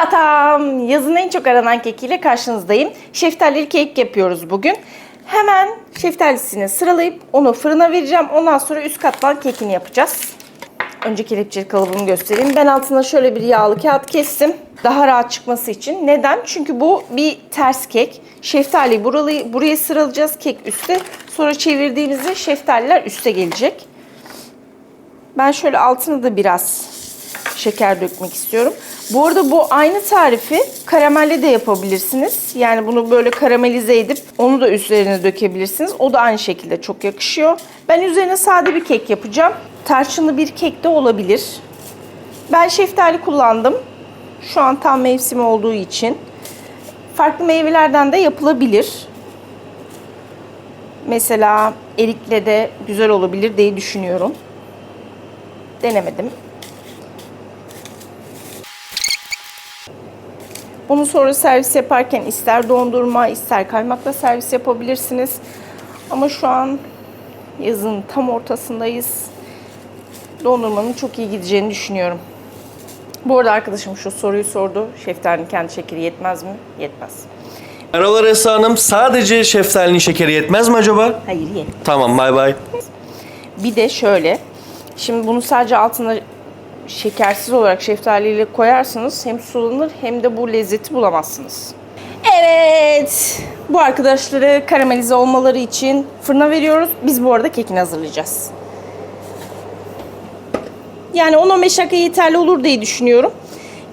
Tatam! Yazın en çok aranan kekiyle karşınızdayım. Şeftalili kek yapıyoruz bugün. Hemen şeftalisini sıralayıp onu fırına vereceğim. Ondan sonra üst kattan kekini yapacağız. Önce kelepçeli kalıbımı göstereyim. Ben altına şöyle bir yağlı kağıt kestim. Daha rahat çıkması için. Neden? Çünkü bu bir ters kek. Şeftaliyi burayı, buraya sıralayacağız. Kek üstte. Sonra çevirdiğimizde şeftaliler üste gelecek. Ben şöyle altına da biraz şeker dökmek istiyorum. Bu arada bu aynı tarifi karamelle de yapabilirsiniz. Yani bunu böyle karamelize edip onu da üzerine dökebilirsiniz. O da aynı şekilde çok yakışıyor. Ben üzerine sade bir kek yapacağım. Tarçınlı bir kek de olabilir. Ben şeftali kullandım. Şu an tam mevsimi olduğu için. Farklı meyvelerden de yapılabilir. Mesela erikle de güzel olabilir diye düşünüyorum. Denemedim. Bunu sonra servis yaparken ister dondurma ister kaymakla servis yapabilirsiniz. Ama şu an yazın tam ortasındayız. Dondurmanın çok iyi gideceğini düşünüyorum. Bu arada arkadaşım şu soruyu sordu. Şeftalinin kendi şekeri yetmez mi? Yetmez. Merhabalar Esra Hanım. Sadece şeftalinin şekeri yetmez mi acaba? Hayır yet. Tamam bay bay. Bir de şöyle. Şimdi bunu sadece altına şekersiz olarak şeftaliyle koyarsanız hem sulanır hem de bu lezzeti bulamazsınız. Evet. Bu arkadaşları karamelize olmaları için fırına veriyoruz. Biz bu arada kekini hazırlayacağız. Yani 10-15 dakika yeterli olur diye düşünüyorum.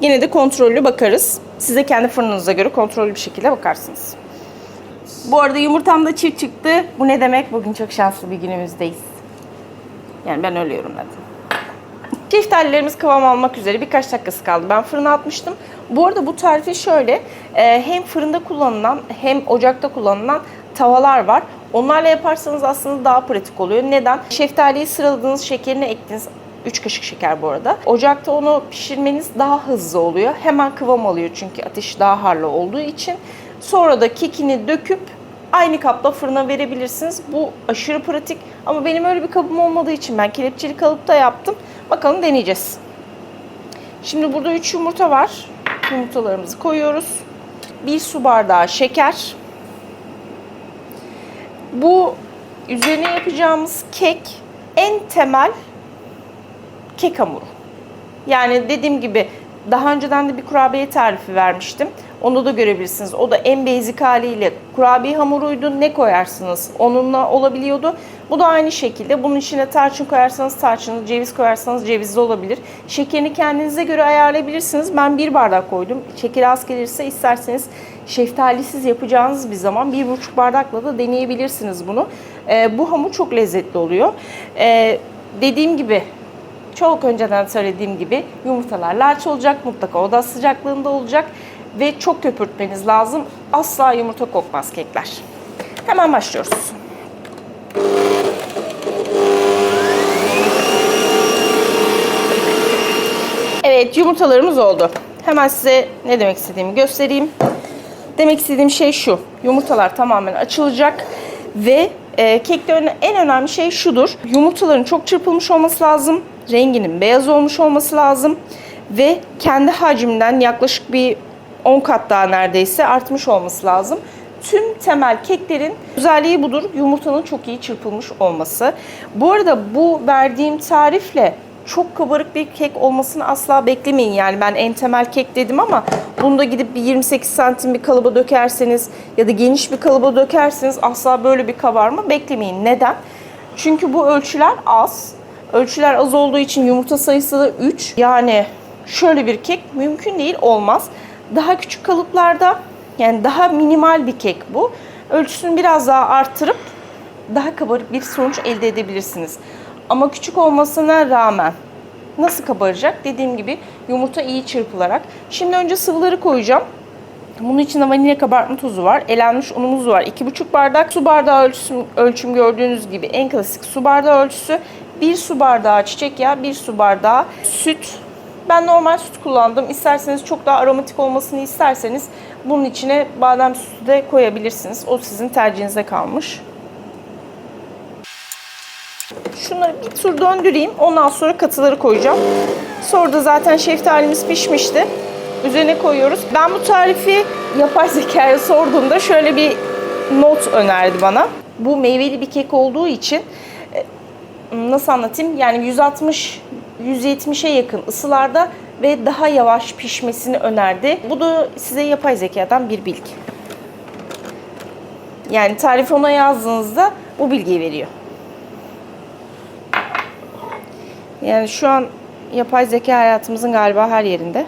Yine de kontrollü bakarız. Siz de kendi fırınınıza göre kontrollü bir şekilde bakarsınız. Bu arada yumurtam da çift çıktı. Bu ne demek? Bugün çok şanslı bir günümüzdeyiz. Yani ben öyle yorumladım. Şeftalilerimiz kıvam almak üzere birkaç dakikası kaldı. Ben fırına atmıştım. Bu arada bu tarifi şöyle. e, hem fırında kullanılan hem ocakta kullanılan tavalar var. Onlarla yaparsanız aslında daha pratik oluyor. Neden? Şeftaliyi sıraladığınız şekerini ektiniz. 3 kaşık şeker bu arada. Ocakta onu pişirmeniz daha hızlı oluyor. Hemen kıvam alıyor çünkü ateş daha harlı olduğu için. Sonra da kekini döküp aynı kapla fırına verebilirsiniz. Bu aşırı pratik ama benim öyle bir kabım olmadığı için ben kelepçeli kalıpta yaptım. Bakalım deneyeceğiz. Şimdi burada 3 yumurta var. Yumurtalarımızı koyuyoruz. 1 su bardağı şeker. Bu üzerine yapacağımız kek en temel kek hamuru. Yani dediğim gibi daha önceden de bir kurabiye tarifi vermiştim. Onu da görebilirsiniz. O da en basic haliyle kurabiye hamuruydu. Ne koyarsınız onunla olabiliyordu. Bu da aynı şekilde. Bunun içine tarçın koyarsanız tarçınlı, ceviz koyarsanız cevizli olabilir. Şekerini kendinize göre ayarlayabilirsiniz. Ben bir bardak koydum. Şekeri az gelirse isterseniz şeftalisiz yapacağınız bir zaman bir buçuk bardakla da deneyebilirsiniz bunu. Ee, bu hamur çok lezzetli oluyor. Ee, dediğim gibi çok önceden söylediğim gibi yumurtalar larç olacak, mutlaka oda sıcaklığında olacak ve çok köpürtmeniz lazım. Asla yumurta kokmaz kekler. Hemen başlıyoruz. Evet yumurtalarımız oldu. Hemen size ne demek istediğimi göstereyim. Demek istediğim şey şu. Yumurtalar tamamen açılacak ve e, kekte en önemli şey şudur. Yumurtaların çok çırpılmış olması lazım. Renginin beyaz olmuş olması lazım. Ve kendi hacminden yaklaşık bir 10 kat daha neredeyse artmış olması lazım. Tüm temel keklerin özelliği budur. Yumurtanın çok iyi çırpılmış olması. Bu arada bu verdiğim tarifle çok kabarık bir kek olmasını asla beklemeyin. Yani ben en temel kek dedim ama bunu da gidip bir 28 santim bir kalıba dökerseniz ya da geniş bir kalıba dökerseniz asla böyle bir kabarma beklemeyin. Neden? Çünkü bu ölçüler az. Ölçüler az olduğu için yumurta sayısı da 3. Yani şöyle bir kek mümkün değil olmaz. Daha küçük kalıplarda yani daha minimal bir kek bu. Ölçüsünü biraz daha arttırıp daha kabarık bir sonuç elde edebilirsiniz. Ama küçük olmasına rağmen nasıl kabaracak? Dediğim gibi yumurta iyi çırpılarak. Şimdi önce sıvıları koyacağım. Bunun içinde vanilya kabartma tozu var. Elenmiş unumuz var. 2,5 bardak su bardağı ölçüm, ölçüm gördüğünüz gibi en klasik su bardağı ölçüsü. 1 su bardağı çiçek yağı, 1 su bardağı süt. Ben normal süt kullandım. İsterseniz çok daha aromatik olmasını isterseniz bunun içine badem sütü de koyabilirsiniz. O sizin tercihinize kalmış. Şunları bir tur döndüreyim. Ondan sonra katıları koyacağım. Sonra da zaten şeftalimiz pişmişti. Üzerine koyuyoruz. Ben bu tarifi yapay zekaya sorduğumda şöyle bir not önerdi bana. Bu meyveli bir kek olduğu için nasıl anlatayım? Yani 160 170'e yakın ısılarda ve daha yavaş pişmesini önerdi. Bu da size yapay zekadan bir bilgi. Yani tarifi ona yazdığınızda bu bilgiyi veriyor. Yani şu an yapay zeka hayatımızın galiba her yerinde.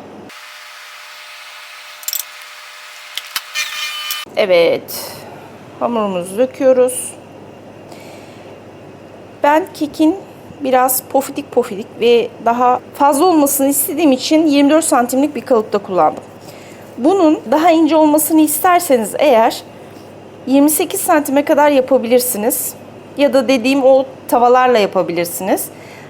Evet. Hamurumuzu döküyoruz. Ben kekin biraz pofidik pofidik ve daha fazla olmasını istediğim için 24 santimlik bir kalıpta kullandım. Bunun daha ince olmasını isterseniz eğer 28 santime kadar yapabilirsiniz. Ya da dediğim o tavalarla yapabilirsiniz.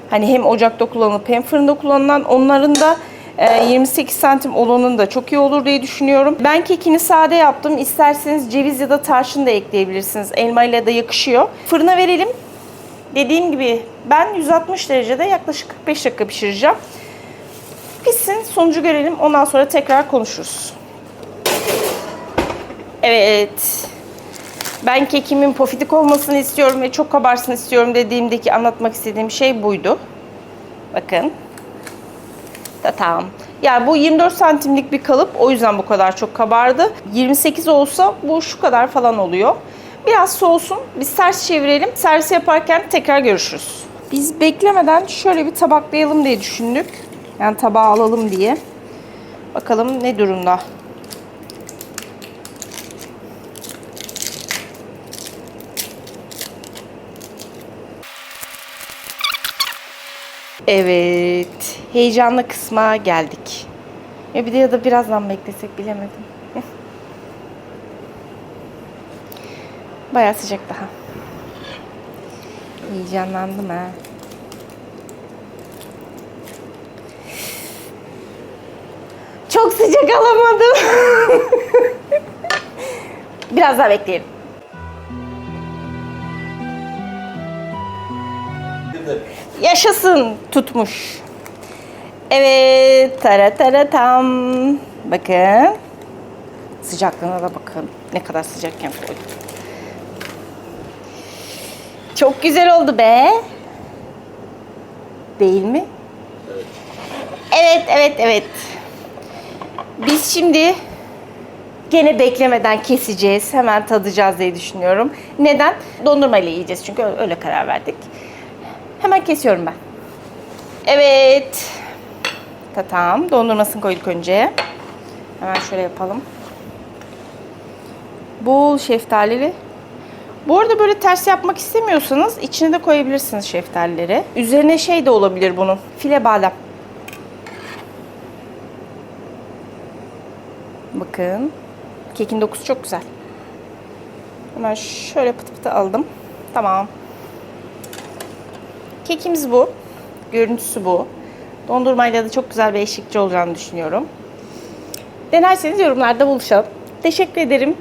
Hani hem ocakta kullanılıp hem fırında kullanılan onların da e, 28 santim olanın da çok iyi olur diye düşünüyorum. Ben kekini sade yaptım. İsterseniz ceviz ya da tarçın da ekleyebilirsiniz. Elma ile de yakışıyor. Fırına verelim. Dediğim gibi ben 160 derecede yaklaşık 45 dakika pişireceğim. Pişsin sonucu görelim. Ondan sonra tekrar konuşuruz. Evet. Ben kekimin pofidik olmasını istiyorum ve çok kabarsın istiyorum dediğimdeki anlatmak istediğim şey buydu. Bakın. Tamam. Yani bu 24 santimlik bir kalıp o yüzden bu kadar çok kabardı. 28 olsa bu şu kadar falan oluyor. Biraz soğusun. Biz ters çevirelim. Servis yaparken tekrar görüşürüz. Biz beklemeden şöyle bir tabaklayalım diye düşündük. Yani tabağa alalım diye. Bakalım ne durumda. Evet. Heyecanlı kısma geldik. Ya bir de ya da birazdan beklesek bilemedim. Bayağı sıcak daha. Heyecanlandım ha. Çok sıcak alamadım. Biraz daha bekleyelim. Yaşasın tutmuş. Evet, tara tara tam. Bakın. Sıcaklığına da bakın. Ne kadar sıcakken koydum. Çok güzel oldu be. Değil mi? Evet, evet, evet. Biz şimdi gene beklemeden keseceğiz. Hemen tadacağız diye düşünüyorum. Neden? Dondurma ile yiyeceğiz çünkü öyle karar verdik. Hemen kesiyorum ben. Evet. Tatam. Dondurmasını koyduk önce. Hemen şöyle yapalım. Bol şeftalili. Bu arada böyle ters yapmak istemiyorsanız içine de koyabilirsiniz şeftalileri. Üzerine şey de olabilir bunun. File badem. Bakın. Kekin dokusu çok güzel. Hemen şöyle pıtı pıtı aldım. Tamam. Kekimiz bu. Görüntüsü bu. Dondurmayla da çok güzel bir eşlikçi olacağını düşünüyorum. Denerseniz yorumlarda buluşalım. Teşekkür ederim.